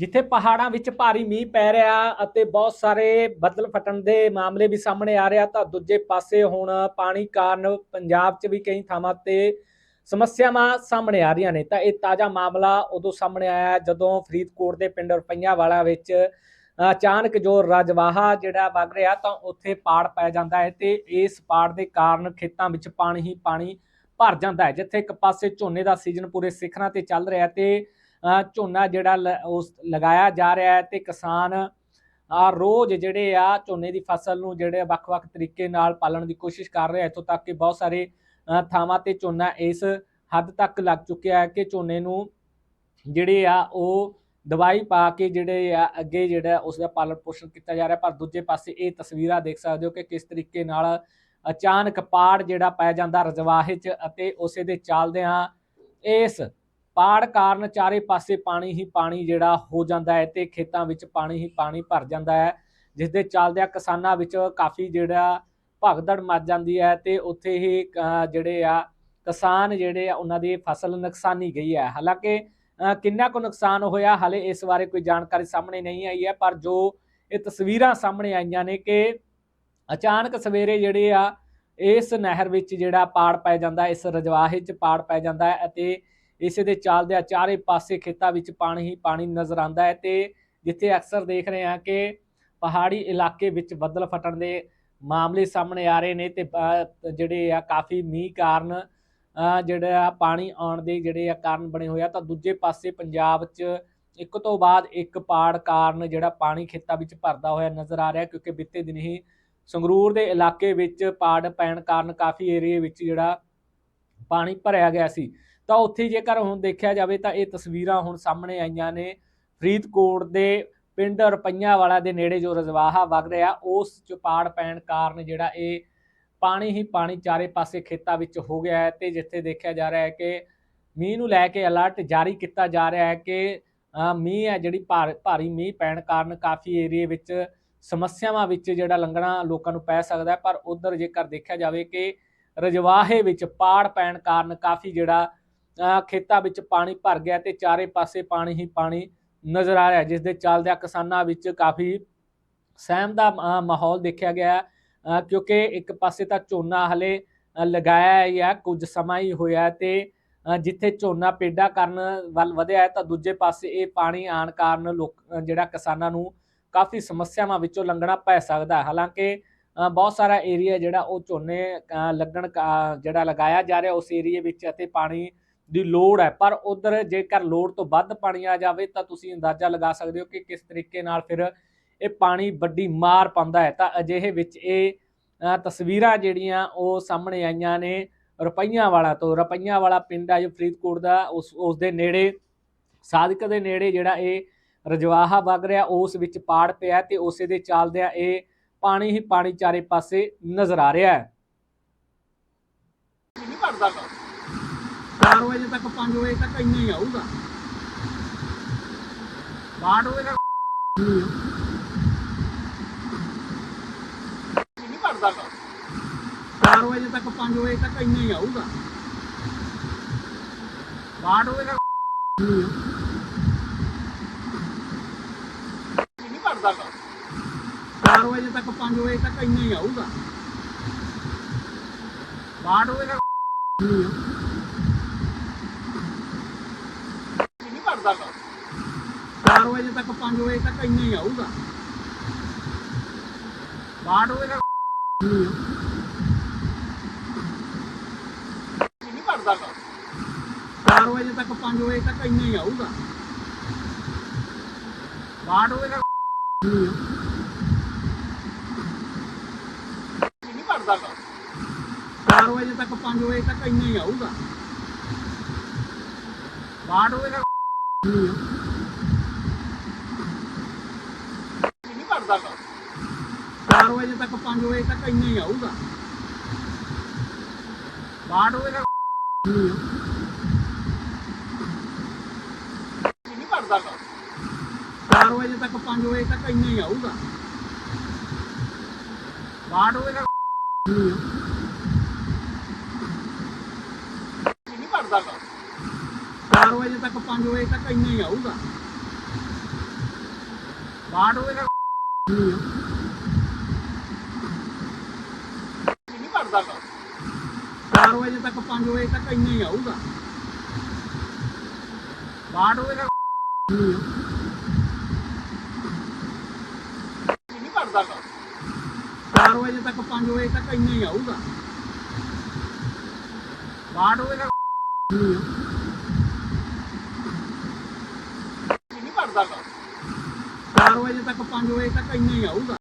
ਜਿੱਥੇ ਪਹਾੜਾਂ ਵਿੱਚ ਭਾਰੀ ਮੀਂਹ ਪੈ ਰਿਹਾ ਅਤੇ ਬਹੁਤ ਸਾਰੇ ਬੱਦਲ ਫਟਣ ਦੇ ਮਾਮਲੇ ਵੀ ਸਾਹਮਣੇ ਆ ਰਿਹਾ, ਤਾਂ ਦੂਜੇ ਪਾਸੇ ਹੁਣ ਪਾਣੀ ਕਾਰਨ ਪੰਜਾਬ 'ਚ ਵੀ ਕਈ ਥਾਵਾਂ ਤੇ ਸਮੱਸਿਆਵਾਂ ਸਾਹਮਣੇ ਆ ਰਹੀਆਂ ਨੇ। ਤਾਂ ਇਹ ਤਾਜ਼ਾ ਮਾਮਲਾ ਉਦੋਂ ਸਾਹਮਣੇ ਆਇਆ ਜਦੋਂ ਫਰੀਦਕੋਟ ਦੇ ਪਿੰਡ ਰੁਪਈਆ ਵਾਲਾ ਵਿੱਚ ਅਚਾਨਕ ਜੋ ਰਜਵਾਹਾ ਜਿਹੜਾ ਵਗ ਰਿਹਾ, ਤਾਂ ਉੱਥੇ ਪਾੜ ਪੈ ਜਾਂਦਾ ਹੈ ਤੇ ਇਸ ਪਾੜ ਦੇ ਕਾਰਨ ਖੇਤਾਂ ਵਿੱਚ ਪਾਣੀ ਹੀ ਪਾਣੀ ਭਰ ਜਾਂਦਾ ਹੈ, ਜਿੱਥੇ ਇੱਕ ਪਾਸੇ ਝੋਨੇ ਦਾ ਸੀਜ਼ਨ ਪੂਰੇ ਸਿਖਰਾਂ ਤੇ ਚੱਲ ਰਿਹਾ ਤੇ ਝੋਨਾ ਜਿਹੜਾ ਲ- ਉਸ ਲਗਾਇਆ ਜਾ ਰਿਹਾ ਹੈ ਤੇ ਕਿਸਾਨ ਆ ਰੋਜ਼ ਜਿਹੜੇ ਆ ਝੋਨੇ ਦੀ ਫਸਲ ਨੂੰ ਜਿਹੜੇ ਵੱਖ-ਵੱਖ ਤਰੀਕੇ ਨਾਲ ਪਾਲਣ ਦੀ ਕੋਸ਼ਿਸ਼ ਕਰ ਰਿਹਾ ਆ ਇੱਥੋਂ ਤੱਕ ਕਿ ਬਹੁਤ ਸਾਰੇ ਥਾਵਾਂ ਤੇ ਝੋਨਾ ਇਸ ਹੱਦ ਤੱਕ ਲੱਗ ਚੁੱਕਿਆ ਹੈ ਕਿ ਝੋਨੇ ਨੂੰ ਜਿਹੜੇ ਆ ਉਹ ਦਵਾਈ ਪਾ ਕੇ ਜਿਹੜੇ ਆ ਅੱਗੇ ਜਿਹੜਾ ਉਸ ਦਾ ਪਾਲਣ ਪੋਸ਼ਣ ਕੀਤਾ ਜਾ ਰਿਹਾ ਪਰ ਦੂਜੇ ਪਾਸੇ ਇਹ ਤਸਵੀਰਾਂ ਦੇਖ ਸਕਦੇ ਹੋ ਕਿ ਕਿਸ ਤਰੀਕੇ ਨਾਲ ਅਚਾਨਕ ਪਾੜ ਜਿਹੜਾ ਪੈ ਜਾਂਦਾ ਰਜਵਾਹੇ 'ਚ ਅਤੇ ਉਸੇ ਦੇ ਚੱਲਦਿਆਂ ਇਸ ਪਾੜ ਕਾਰਨ ਚਾਰੇ ਪਾਸੇ ਪਾਣੀ ਹੀ ਪਾਣੀ ਜਿਹੜਾ ਹੋ ਜਾਂਦਾ ਹੈ ਤੇ ਖੇਤਾਂ ਵਿੱਚ ਪਾਣੀ ਹੀ ਪਾਣੀ ਭਰ ਜਾਂਦਾ ਹੈ ਜਿਸ ਦੇ ਚੱਲਦਿਆਂ ਕਿਸਾਨਾਂ ਵਿੱਚ ਕਾਫੀ ਜਿਹੜਾ ਭਗਦੜ ਮਚ ਜਾਂਦੀ ਹੈ ਤੇ ਉੱਥੇ ਹੀ ਜਿਹੜੇ ਆ ਕਿਸਾਨ ਜਿਹੜੇ ਆ ਉਹਨਾਂ ਦੀ ਫਸਲ ਨੁਕਸਾਨੀ ਗਈ ਹੈ। ਹਾਲਾਂਕਿ ਕਿੰਨਾ ਕੁ ਨੁਕਸਾਨ ਹੋਇਆ ਹਾਲੇ ਇਸ ਬਾਰੇ ਕੋਈ ਜਾਣਕਾਰੀ ਸਾਹਮਣੇ ਨਹੀਂ ਆਈ ਹੈ, ਪਰ ਜੋ ਇਹ ਤਸਵੀਰਾਂ ਸਾਹਮਣੇ ਆਈਆਂ ਨੇ ਕਿ ਅਚਾਨਕ ਸਵੇਰੇ ਜਿਹੜੇ ਆ ਇਸ ਨਹਿਰ ਵਿੱਚ ਜਿਹੜਾ ਪਾੜ ਪੈ ਜਾਂਦਾ, ਇਸ ਰਜਵਾਹੇ 'ਚ ਪਾੜ ਪੈ ਜਾਂਦਾ ਹੈ ਅਤੇ ਇਸੇ ਦੇ ਚੱਲਦਿਆਂ ਚਾਰੇ ਪਾਸੇ ਖੇਤਾਂ ਵਿੱਚ ਪਾਣੀ ਹੀ ਪਾਣੀ ਨਜ਼ਰ ਆਉਂਦਾ ਹੈ ਤੇ ਜਿੱਥੇ ਅਕਸਰ ਦੇਖ ਰਹੇ ਹਾਂ ਕਿ ਪਹਾੜੀ ਇਲਾਕੇ ਵਿੱਚ ਬੱਦਲ ਫਟਣ ਦੇ ਮਾਮਲੇ ਸਾਹਮਣੇ ਆ ਰਹੇ ਨੇ ਤੇ ਜਿਹੜੇ ਆ ਕਾਫੀ ਮੀਂਹ ਕਾਰਨ ਅ, ਜਿਹੜਾ ਪਾਣੀ ਆਉਣ ਦੇ ਜਿਹੜੇ ਆ ਕਾਰਨ ਬਣੇ ਹੋਏ ਆ ਤਾਂ ਦੂਜੇ ਪਾਸੇ ਪੰਜਾਬ 'ਚ ਇੱਕ ਤੋਂ ਬਾਅਦ ਇੱਕ ਪਾੜ ਕਾਰਨ ਜਿਹੜਾ ਪਾਣੀ ਖੇਤਾਂ ਵਿੱਚ ਭਰਦਾ ਹੋਇਆ ਨਜ਼ਰ ਆ ਰਿਹਾ ਕਿਉਂਕਿ ਬੀਤੇ ਦਿਨ ਹੀ ਸੰਗਰੂਰ ਦੇ ਇਲਾਕੇ ਵਿੱਚ ਪਾੜ ਪੈਣ ਕਾਰਨ ਕਾਫੀ ਏਰੀਏ ਵਿੱਚ ਜਿਹੜਾ ਪਾਣੀ ਭਰਿਆ ਗਿਆ ਸੀ। ਤਾਂ ਉੱਥੇ ਜੇਕਰ ਹੁਣ ਦੇਖਿਆ ਜਾਵੇ ਤਾਂ ਇਹ ਤਸਵੀਰਾਂ ਹੁਣ ਸਾਹਮਣੇ ਆਈਆਂ ਨੇ। ਫਰੀਦਕੋਟ ਦੇ ਪਿੰਡ ਰੁਪਈਆ ਵਾਲਾ ਦੇ ਨੇੜੇ ਜੋ ਰਜਵਾਹਾ ਵਗ ਰਿਹਾ, ਉਸ ਚ ਪਾੜ ਪੈਣ ਕਾਰਨ ਜਿਹੜਾ ਇਹ ਪਾਣੀ ਹੀ ਪਾਣੀ ਚਾਰੇ ਪਾਸੇ ਖੇਤਾਂ ਵਿੱਚ ਹੋ ਗਿਆ ਹੈ ਤੇ ਜਿੱਥੇ ਦੇਖਿਆ ਜਾ ਰਿਹਾ ਹੈ ਕਿ ਮੀਂਹ ਨੂੰ ਲੈ ਕੇ ਅਲਰਟ ਜਾਰੀ ਕੀਤਾ ਜਾ ਰਿਹਾ ਹੈ ਕਿ ਮੀਂਹ ਹੈ ਜਿਹੜੀ ਭਾਰ- ਭਾਰੀ ਮੀਂਹ ਪੈਣ ਕਾਰਨ ਕਾਫੀ ਏਰੀਏ ਵਿੱਚ ਸਮੱਸਿਆਵਾਂ ਵਿੱਚ ਜਿਹੜਾ ਲੰਘਣਾ ਲੋਕਾਂ ਨੂੰ ਪੈ ਸਕਦਾ ਪਰ ਉਧਰ ਜੇਕਰ ਦੇਖਿਆ ਜਾਵੇ ਕਿ ਰਜਵਾਹੇ ਵਿੱਚ ਪਾੜ ਪੈਣ ਕਾਰਨ ਕਾਫੀ ਜਿਹੜਾ ਖੇਤਾਂ ਵਿੱਚ ਪਾਣੀ ਭਰ ਗਿਆ ਤੇ ਚਾਰੇ ਪਾਸੇ ਪਾਣੀ ਹੀ ਪਾਣੀ ਨਜ਼ਰ ਆ ਰਿਹਾ ਜਿਸ ਦੇ ਚੱਲਦਿਆਂ ਕਿਸਾਨਾਂ ਵਿੱਚ ਕਾਫੀ ਸਹਿਮ ਦਾ ਮਾਹੌਲ ਦੇਖਿਆ ਗਿਆ। ਕਿਉਂਕਿ ਇੱਕ ਪਾਸੇ ਤਾਂ ਝੋਨਾ ਹਲੇ ਲਗਾਇਆ ਹੀ ਹੈ ਕੁਝ ਸਮਾਂ ਹੀ ਹੋਇਆ ਹੈ ਤੇ ਜਿੱਥੇ ਝੋਨਾ ਪੇਡਾ ਕਰਨ ਵੱਲ ਵਧਿਆ ਤਾਂ ਦੂਜੇ ਪਾਸੇ ਇਹ ਪਾਣੀ ਆਣ ਕਾਰਨ ਲੋਕ ਜਿਹੜਾ ਕਿਸਾਨਾਂ ਨੂੰ ਕਾਫੀ ਸਮੱਸਿਆਵਾਂ ਵਿੱਚੋਂ ਲੰਘਣਾ ਪੈ ਸਕਦਾ ਹਾਲਾਂਕਿ ਬਹੁਤ ਸਾਰਾ ਏਰੀਆ ਜਿਹੜਾ ਉਹ ਝੋਨੇ ਲੱਗਣ ਕਾ- ਜਿਹੜਾ ਲਗਾਇਆ ਜਾ ਰਿਹਾ ਉਸ ਏਰੀਏ ਵਿੱਚ ਅਤੇ ਪਾਣੀ ਦੀ ਲੋੜ ਹੈ। ਪਰ ਉਧਰ ਜੇਕਰ ਲੋੜ ਤੋਂ ਵੱਧ ਪਾਣੀ ਆ ਜਾਵੇ ਤਾਂ ਤੁਸੀਂ ਅੰਦਾਜ਼ਾ ਲਗਾ ਸਕਦੇ ਹੋ ਕਿ ਕਿਸ ਤਰੀਕੇ ਨਾਲ ਫਿਰ ਇਹ ਪਾਣੀ ਵੱਡੀ ਮਾਰ ਪਾਉਂਦਾ ਹੈ। ਤਾਂ ਅਜਿਹੇ ਵਿੱਚ ਇਹ ਤਸਵੀਰਾਂ ਜਿਹੜੀਆਂ ਉਹ ਸਾਹਮਣੇ ਆਈਆਂ ਨੇ ਰੁਪਈਆਂ ਵਾਲਾ ਤੋਂ। ਰੁਪਈਆਂ ਵਾਲਾ ਪਿੰਡ ਹੈ ਜੋ ਫਰੀਦਕੋਟ ਦਾ, ਉਸ ਉਸ ਦੇ ਨੇੜੇ, ਸਾਦਿਕ ਦੇ ਨੇੜੇ ਜਿਹੜਾ ਇਹ ਰਜਵਾਹਾ ਵਗ ਰਿਹਾ, ਉਸ ਵਿੱਚ ਪਾੜ ਪਿਆ ਤੇ ਉਸੇ ਦੇ ਚੱਲਦਿਆਂ ਇਹ ਪਾਣੀ ਹੀ ਪਾਣੀ ਚਾਰੇ ਪਾਸੇ ਨਜ਼ਰ ਆ ਰਿਹਾ ਹੈ ਨਹੀਂ ਭਰਦਾ ਗਾ 4 ਵਜੇ ਤੱਕ 5 ਵਜੇ ਤੱਕ ਇੰਨਾ ਹੀ ਆਊਗਾ। ਬਾੜ ਹੋਵੇਗਾ ਨਹੀਂ ਨਹੀਂ ਭਰਦਾ ਗਾ 4 ਵਜੇ ਤੱਕ 5 ਵਜੇ ਤੱਕ ਇੰਨਾ ਹੀ ਆਊਗਾ। ਬਾੜ ਹੋਵੇਗਾ ਨਹੀਂ ਨਹੀਂ ਭਰਦਾ ਗਾ 4 ਵਜੇ ਤੱਕ 5 ਵਜੇ ਤੱਕ ਇੰਨਾ ਹੀ ਆਊਗਾ। ਬਾੜ ਹੋਵੇਗਾ ਨਹੀਂ ਨਹੀਂ ਭਰਦਾ ਗਾ 4 ਵਜੇ ਤੱਕ 5 ਵਜੇ ਤੱਕ ਇੰਨਾ ਹੀ ਆਊਗਾ। ਬਾੜ ਹੋਵੇਗਾ ਨਹੀਂ ਨਹੀਂ ਭਰਦਾ 4 ਵਜੇ ਤੱਕ 5 ਵਜੇ ਤੱਕ ਇੰਨਾ ਹੀ ਆਊਗਾ। ਬਾੜ ਹੋਵੇਗਾ ਨਹੀਂ ਨਹੀਂ ਭਰਦਾ 4 ਵਜੇ ਤੱਕ 5 ਵਜੇ ਤੱਕ ਇੰਨਾ ਹੀ ਆਊਗਾ। ਬਾੜ ਹੋਵੇਗਾ ਨਹੀਂ ਭਰਦਾ ਗਾ 4 ਵਜੇ ਤੱਕ 5 ਵਜੇ ਤੱਕ ਇੰਨਾ ਹੀ ਆਊਗਾ। ਬਾੜ ਹੋਵੇਗਾ ਨਹੀਂ ਨਹੀਂ ਭਰਦਾ ਗਾ 4 ਵਜੇ ਤੱਕ 5 ਵਜੇ ਤੱਕ ਇੰਨਾ ਹੀ ਆਊਗਾ। ਬਾੜ ਹੋਵੇਗਾ ਨਹੀਂ ਨਹੀਂ ਭਰਦਾ ਗਾ। ਤੱਕ 5 ਵਜੇ ਤੱਕ ਇੰਨਾ ਹੀ ਆਊਗਾ। ਬਾਟ ਹੋਵੇਗਾ ਨਹੀਂ ਨਹੀਂ ਭਰਦਾ ਗਾ। 4 ਵਜੇ ਤੱਕ 5 ਵਜੇ ਤੱਕ ਇੰਨਾ ਹੀ ਆਊਗਾ। ਬਾਟ ਹੋਵੇਗਾ ਨਹੀਂ ਨਹੀਂ ਭਰਦਾ ਗਾ। 4 ਵਜੇ ਤੱਕ 5 ਵਜੇ ਤੱਕ ਇੰਨਾ ਹੀ ਆਊਗਾ। ਬਾਟ ਹੋਵੇਗਾ ਨਹੀਂ ਨਹੀਂ ਭਰਦਾ ਗਾ 4 ਵਜੇ ਤੱਕ 5 ਵਜੇ ਤੱਕ ਇੰਨਾ ਹੀ ਆਊਗਾ